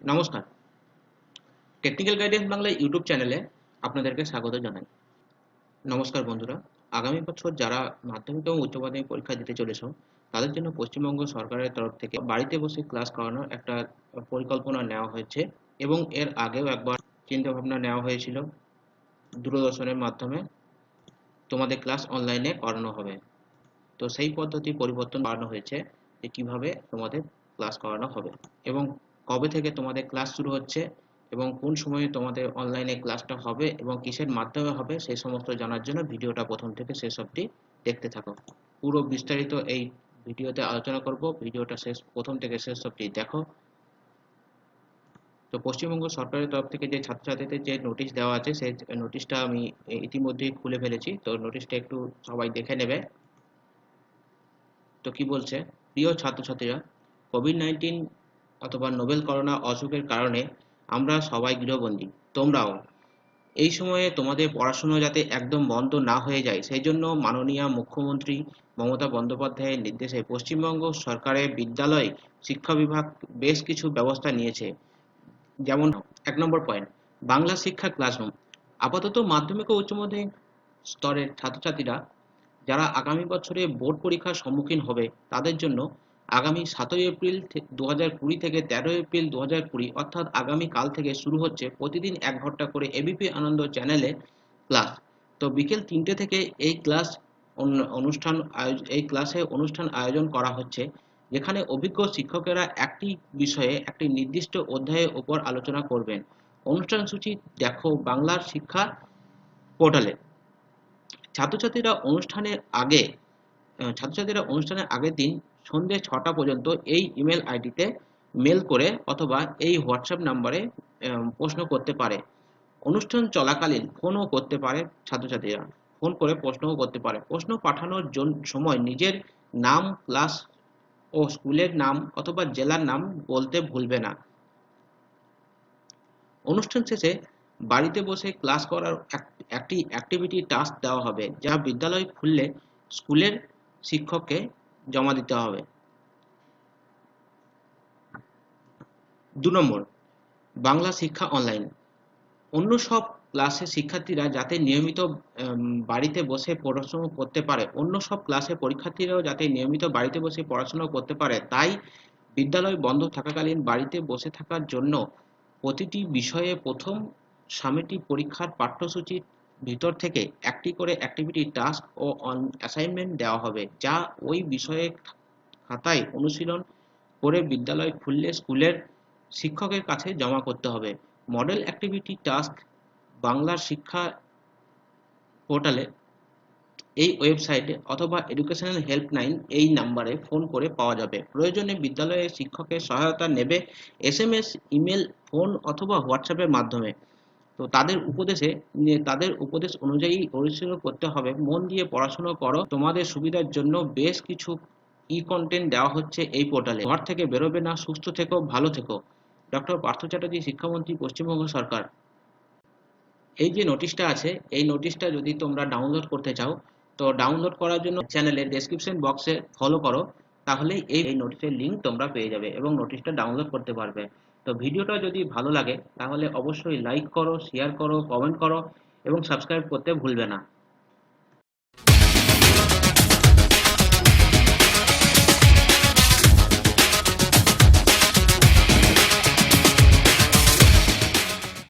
নমস্কার। Technical guidance Bangla YouTube চ্যানেলে আপনাদেরকে স্বাগত জানাই। নমস্কার বন্ধুরা, আগামী বছর যারা মাধ্যমিক এবং উচ্চ মাধ্যমিক পরীক্ষা দিতে চলেছ, তাদের জন্য পশ্চিমবঙ্গ সরকারের তরফ থেকে বাড়িতে বসে ক্লাস করানোর একটা পরিকল্পনা নেওয়া হয়েছে এবং এর আগেও একবার চিন্তা ভাবনা নেওয়া হয়েছিল দূরদর্শনের মাধ্যমে তোমাদের ক্লাস অনলাইনে করানো হবে। তো সেই পদ্ধতি পরিবর্তন করানো হয়েছে যে কীভাবে তোমাদের ক্লাস করানো হবে এবং কবে থেকে তোমাদের ক্লাস শুরু হচ্ছে এবং কোন সময়ে তোমাদের অনলাইনে ক্লাসটা হবে এবং কিসের মাধ্যমে হবে সেই সমস্ত জানার জন্য ভিডিওটা প্রথম থেকে শেষ অবধি দেখতে থাকো। পুরো বিস্তারিত এই ভিডিওতে আলোচনা করব। ভিডিওটা শেষ, প্রথম থেকে শেষ অবধি দেখো। তো পশ্চিমবঙ্গ সরকারের তরফ থেকে যে ছাত্রছাত্রীদের যে নোটিশ দেওয়া আছে, সেই নোটিশটা আমি ইতিমধ্যেই খুলে ফেলেছি। তো নোটিশটা একটু সবাই দেখে নেবে। তো কি বলছে? প্রিয় ছাত্রছাত্রীরা কোভিড নাইন্টিন অথবা নোবেল করোনা অসুখের কারণে আমরা সবাই গৃহবন্দী। তোমরাও। এই সময়ে তোমাদের পড়াশুনো যাতে একদম বন্ধ না হয়ে যায়, সেই জন্য মাননীয় মুখ্যমন্ত্রী মমতা বন্দ্যোপাধ্যায়ের নির্দেশে পশ্চিমবঙ্গ সরকারের বিদ্যালয় শিক্ষা বিভাগ বেশ কিছু ব্যবস্থা নিয়েছে। যেমন এক নম্বর পয়েন্ট, বাংলা শিক্ষা ক্লাসরুম। আপাতত মাধ্যমিক ও উচ্চ মাধ্যমিক স্তরের ছাত্রছাত্রীরা যারা আগামী বছরে বোর্ড পরীক্ষার সম্মুখীন হবে, তাদের জন্য আগামী সাতই এপ্রিল দু হাজার কুড়ি থেকে তেরোই এপ্রিল দু হাজার কুড়ি, অর্থাৎ আগামী কাল থেকে শুরু হচ্ছে প্রতিদিন এক ঘণ্টা করে এবিপি আনন্দ চ্যানেলে ক্লাস তো বিকেল তিনটে থেকে এই ক্লাস অনুষ্ঠান এই ক্লাসে অনুষ্ঠান আয়োজন করা হচ্ছে, যেখানে অভিজ্ঞ শিক্ষকেরা একটি বিষয়ে একটি নির্দিষ্ট অধ্যায়ের ওপর আলোচনা করবেন। অনুষ্ঠান সূচি দেখো বাংলার শিক্ষা পোর্টালে। ছাত্রছাত্রীরা অনুষ্ঠানের আগে ছাত্রছাত্রীরা অনুষ্ঠানের আগের দিন সন্ধ্যে ছটা পর্যন্ত এই ইমেল আইডিতে মেল করে অথবা এই হোয়াটসঅ্যাপ নাম্বারে প্রশ্ন করতে পারে। অনুষ্ঠান চলাকালীন ফোনও করতে পারে ছাত্রছাত্রীরা। ফোন করে প্রশ্নও করতে পারে। প্রশ্ন পাঠানোর সময় নিজের নাম ক্লাস ও স্কুলের নাম অথবা জেলার নাম বলতে ভুলবে না। অনুষ্ঠান শেষে বাড়িতে বসে ক্লাস করার একটি অ্যাক্টিভিটি টাস্ক দেওয়া হবে, যা বিদ্যালয় খুললে স্কুলের শিক্ষককে জমা দিতে হবে। দু নম্বর, বাংলা শিক্ষা অনলাইন অন্য সব ক্লাসে শিক্ষার্থীরা যাতে নিয়মিত বাড়িতে বসে পড়াশোনা করতে পারে, অন্য সব ক্লাসে পরীক্ষার্থীরাও যাতে নিয়মিত বাড়িতে বসে পড়াশোনা করতে পারে, তাই বিদ্যালয় বন্ধ থাকাকালীন বাড়িতে বসে থাকার জন্য প্রতিটি বিষয়ে প্রথম সামেটি পরীক্ষার পাঠ্যসূচির ভিতর থেকে একটি করে অ্যাক্টিভিটি টাস্ক ও অন অ্যাসাইনমেন্ট দেওয়া হবে, যা ওই বিষয়ে খাতায় অনুশীলন করে বিদ্যালয় খুললে স্কুলের শিক্ষকের কাছে জমা করতে হবে। মডেল অ্যাক্টিভিটি টাস্ক বাংলার শিক্ষা পোর্টালে এই ওয়েবসাইটে অথবা এডুকেশনাল হেল্পলাইন এই নাম্বারে ফোন করে পাওয়া যাবে। প্রয়োজনে বিদ্যালয়ের শিক্ষকের সহায়তা নেবে S M S email phone অথবা হোয়াটসঅ্যাপের মাধ্যমে। তো তাদের উপদেশে তাদের উপদেশ অনুযায়ী অনুশীলন করতে হবে। মন দিয়ে পড়াশোনা করো। তোমাদের সুবিধার জন্য বেশ কিছু ই কন্টেন্ট দেওয়া হচ্ছে এই পোর্টালে ঘর থেকে বেরোবে না, সুস্থ থেকো, ভালো থেকো। ডক্টর পার্থ চ্যাটার্জি, শিক্ষামন্ত্রী, পশ্চিমবঙ্গ সরকার। এই যে নোটিশটা আছে, এই নোটিশটা যদি তোমরা ডাউনলোড করতে চাও, তো ডাউনলোড করার জন্য চ্যানেলের ডেসক্রিপশন বক্সে ফলো করো। তাহলে এই নোটিশের লিঙ্ক তোমরা পেয়ে যাবে এবং নোটিশটা ডাউনলোড করতে পারবে। তো ভিডিওটা যদি ভালো লাগে, তাহলে অবশ্যই লাইক করো শেয়ার করো কমেন্ট করো, এবং সাবস্ক্রাইব করতে ভুলবে না।